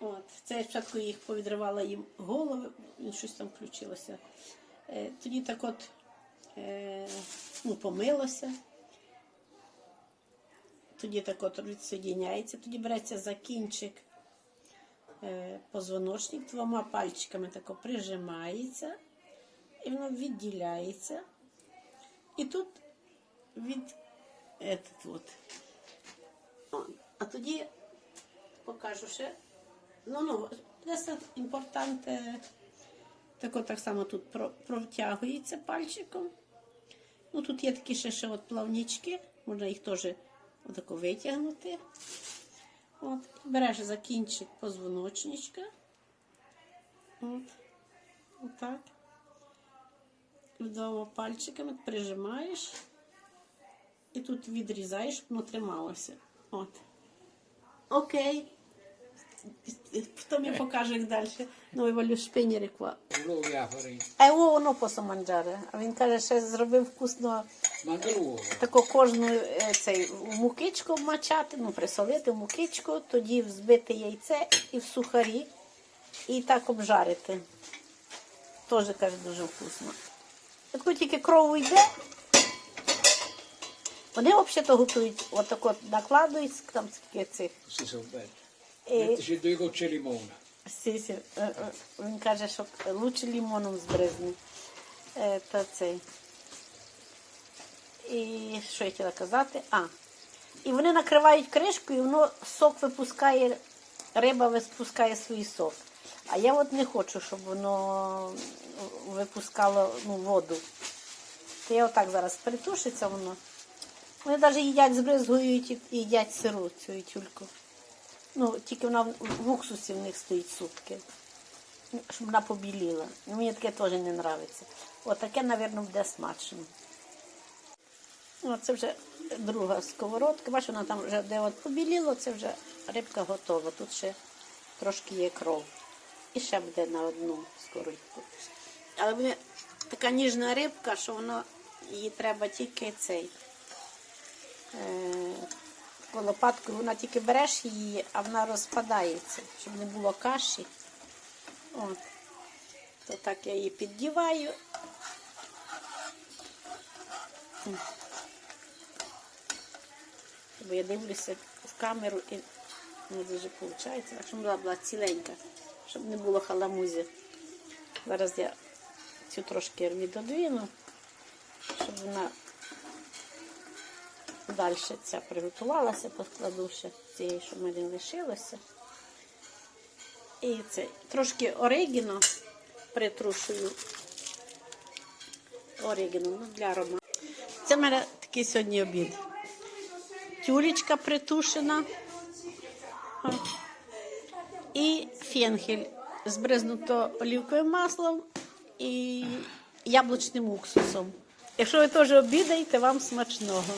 От. Це я спочатку їх повідривала їм голови, щось там включилося. Е, тоді так от е, ну, помилося. Тоді так от відсоєдняється, тоді береться за кінчик е, позвоночник, двома пальчиками тако прижимається, і воно відділяється. І тут від этот от. А тоді покажу ще. Ну, ну, це імпортанте. Тако так само тут про- протягується пальчиком. Ну, тут є такі ще, ще от плавнічки, можна їх теж отако витягнути. От. Береш за кінчик позвоночничка. От. Отак. Двома пальчиками прижимаєш. І тут відрізаєш, щоб воно трималося. От. Окей. Хто мені покаже як далі? Ну, ква. Volevo la farina. А його воно посо манджаре. А він каже, що зробив вкусно таку кожну е, цей мукичку вмачати, ну присолити в мукичку, тоді взбити яйце і в сухарі, і так обжарити. Теж каже дуже вкусно. От коли тільки кров йде, вони взагалі готують, отак от накладують там скільки цих. І, Mettici due gocce di limone. Сі, сі, е, е, Він каже, що лучше лимоном збризне. Е, Та цей. І що я хотіла казати? А. І вони накривають кришкою, і воно сок випускає, риба випускає свій сок. А я от не хочу, щоб воно випускало ну, воду. То я отак зараз притушиться воно. Вони навіть їдять, збризгують і їдять сиру цю тюльку. Ну, тільки вона в уксусі в них стоїть сутки. Ну, Щоб вона побіліла. Ну, Мені таке теж не подобається. Отаке, мабуть, буде смачно. О, це вже друга сковородка. Бачиш, вона там вже де от побіліло, це вже рибка готова. Тут ще трошки є кров. І ще буде на одну сковорідку. Але буде така ніжна рибка, що воно її треба тільки цей. Е, таку лопаткою вона тільки береш її, а вона розпадається, щоб не було каші. От. То так я її піддіваю. Бо я дивлюся в камеру і не дуже виходить. Так, щоб вона була ціленька, щоб не було халамузі. Зараз я цю трошки відодвину, щоб вона далі ця приготувалася, покладу ще цієї, що в мене лишилося. І це трошки орегіно притрушую. Орегіно ну, для аромату. Це в мене такий сьогодні обід. Тюлечка притушена. І фенхель збризнуто олівковим маслом і яблучним уксусом. Якщо ви теж обідаєте, вам смачного.